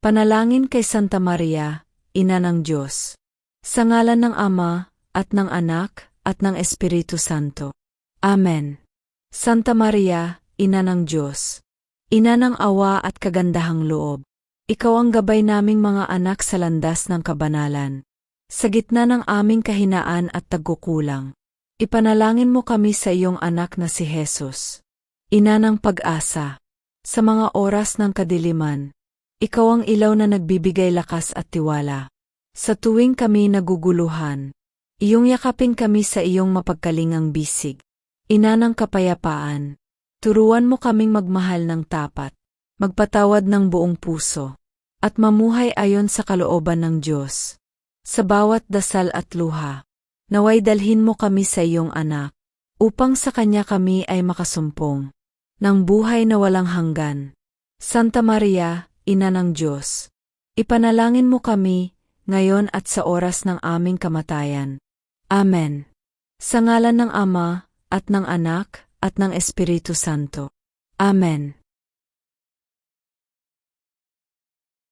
Panalangin kay Santa Maria, Ina ng Diyos. Sa ngalan ng Ama, at ng Anak, at ng Espiritu Santo. Amen. Santa Maria, Ina ng Diyos. Ina ng awa at kagandahang loob. Ikaw ang gabay naming mga anak sa landas ng kabanalan. Sa gitna ng aming kahinaan at tagkukulang. Ipanalangin mo kami sa iyong anak na si Jesus. Ina ng pag-asa. Sa mga oras ng kadiliman, ikaw ang ilaw na nagbibigay lakas at tiwala. Sa tuwing kami naguguluhan, iyong yakapin kami sa iyong mapagkalingang bisig. Ina ng kapayapaan, turuan mo kaming magmahal ng tapat, magpatawad ng buong puso, at mamuhay ayon sa kalooban ng Diyos. Sa bawat dasal at luha, naway dalhin mo kami sa iyong anak, upang sa kanya kami ay makasumpong, ng buhay na walang hanggan. Santa Maria, Ina ng Diyos, ipanalangin mo kami, ngayon at sa oras ng aming kamatayan. Amen. Sa ngalan ng Ama, at ng Anak, at ng Espiritu Santo. Amen.